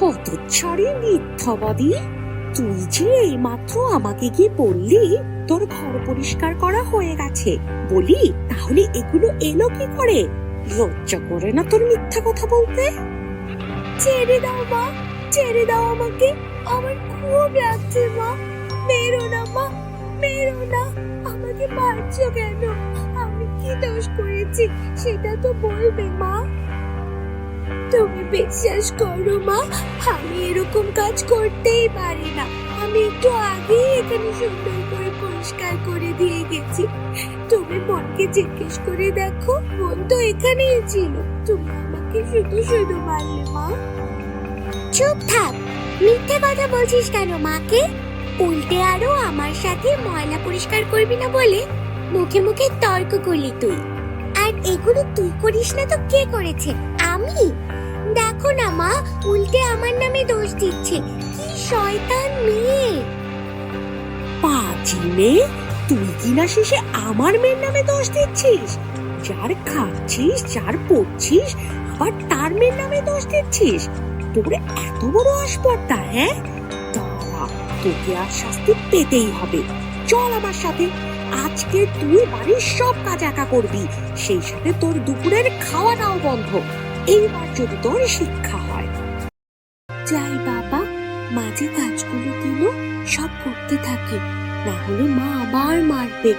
হতচ্ছাড়ি মিথ্যাবাদী? তুই যে এইমাত্র আমাকে গিয়ে বললি, তোর ঘর পরিষ্কার করা হয়ে গেছে। বলি, তাহলে এগুলো এলো কি করে? লজ্জা করে না তোর মিথ্যা কথা বলতে? ছেড়ে দাও মা, ছেড়ে দাও আমাকে। আমার খুব লাগছে মা। মেরো না মা, মেরো না। আমাকে মারছো কেন? আমি কি দোষ করেছি, সেটা তো বলবে মা। তুমি বিশ্বাস করো মা, আমি এরকম কাজ করতেই পারি না। আমি একটু আগেই এখানে সুন্দর করে পরিষ্কার করে দিয়ে গেছি। তুমি মনকে জিজ্ঞেস করে দেখো, মন তো এখানেই ছিল। তুমি আমাকে শুধু শুধু মারলে, মা। চুপ থাক, মিথ্যে কথা বলছিস কেন, মাকে? উল্টে আরও আমার সাথে ময়লা পরিষ্কার করবি না বলে মুখে মুখে তর্ক করলি তুই। আর এগুলো তুই করিস না তো কে করেছে? আমি? দেখো না, মা, উল্টে আমার নামে দোষ দিচ্ছে। কি শয়তান মেয়ে? পাজি মেয়ে, তুই কিনা শেষে আমার মেয়ের নামে দোষ দিচ্ছিস? যার খাচ্ছিস, যার পড়ছিস, আবার তার মেয়ের নামে দোষ দিচ্ছিস? তোর এত বড় আসপর্দা হ্যাঁ? দাঁড়া, তোকে আর শাস্তি পেতেই হবে। চল আমার সাথে। আজকে তুই বাড়ির সব কাজ একা করবি। সেই সাথে তোর দুপুরের খাওয়াটাও বন্ধ। এইবার যদি তোর শিক্ষা হয়। যাই বাবা, মাঝে কাজগুলো দিল, সব করতে থাকে। না হলে মা আবার মারবে।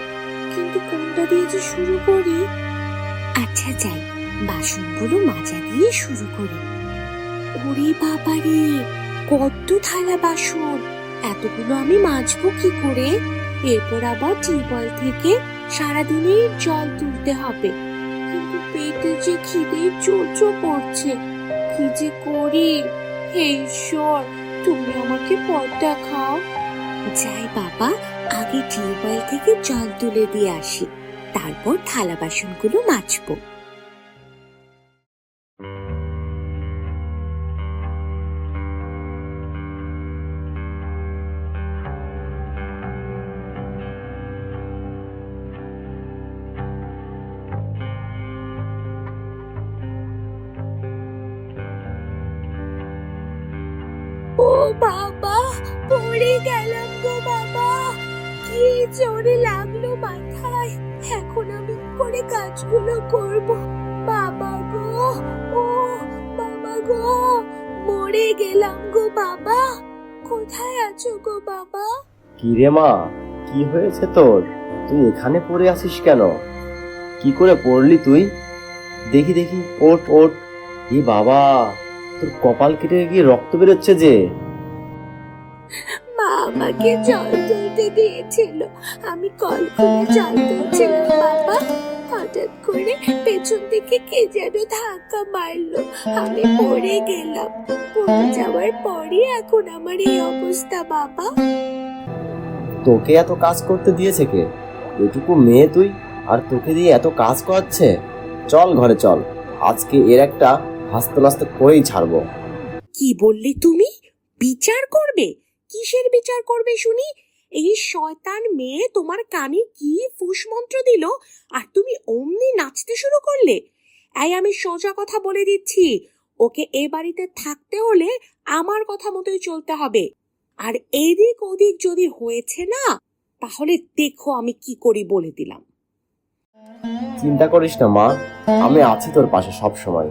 কিন্তু কোনটা দিয়ে যে শুরু করি? আচ্ছা যাই, বাসনগুলো মাজা দিয়ে শুরু করি। ওরে বাবা রে, কত থালা বাসন! এতগুলো আমি মাজবো কি করে? এরপর আবার টিউবওয়েল থেকে সারাদিনের জল তুলতে হবে। কিন্তু পেটে যে খিদে চোচো পড়ছে কি যে করি? হে ঈশ্বর, তুমি আমাকে পথ দেখাও। যাই বাবা, আগে টিউবওয়েল থেকে জল তুলে দিয়ে আসি। তারপর থালা বাসনগুলো মাজবো। বাবা, পড়ে গেলাম গো বাবা। কি জোরে লাগল মাথায়। এখন আমি করে কাজগুলো করব? বাবা গো, ও বাবা গো, মরে গেলাম গো বাবা। কোথায় আছো গো বাবা? কি রে মা, কি হয়েছে তোর? তুই এখানে পড়ে আছিস কেন? কি করে পড়লি তুই? দেখি দেখি, ওঠ ওঠ। এ বাবা, তোর কপাল কেটে গিয়ে রক্ত বেরোচ্ছে যে। মা আমাকে জল তুলতে দিয়েছিল। আমি কল খুলে জল তুলছিলাম বাবা। হঠাৎ করে পেছন থেকে কে যেন ধাক্কা মারলো। আমি পড়ে গেলাম। পড়ে যাওয়ার পরে এখন আমার এই অবস্থা বাবা। তোকে এত কাজ করতে দিয়েছে কে? এটুকু মেয়ে তুই? আর তোকে দিয়ে এত কাজ করাচ্ছে? চল ঘরে চল। আজকে এর একটা হাসতে নাস্তে করেই ছাড়বো। কি বললে তুমি? বিচার করবে? কিসের বিচার করবে শুনি? এই শয়তান মেয়ে তোমার কানে কি ফুস মন্ত্র দিল? আর তুমি অমনি নাচতে শুরু করলে? এই আমি সোজা কথা বলে দিচ্ছি। ওকে এ বাড়িতে থাকতে হলে আমার কথা মতোই চলতে হবে। আর এদিক ওদিক যদি হয়েছে না, তাহলে দেখো আমি কি করি বলে দিলাম। চিন্তা করিস না, মা। আমি আছি তোর পাশে সব সময়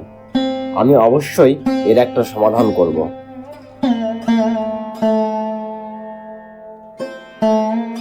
আমি অবশ্যই এর একটা সমাধান করব। Müzik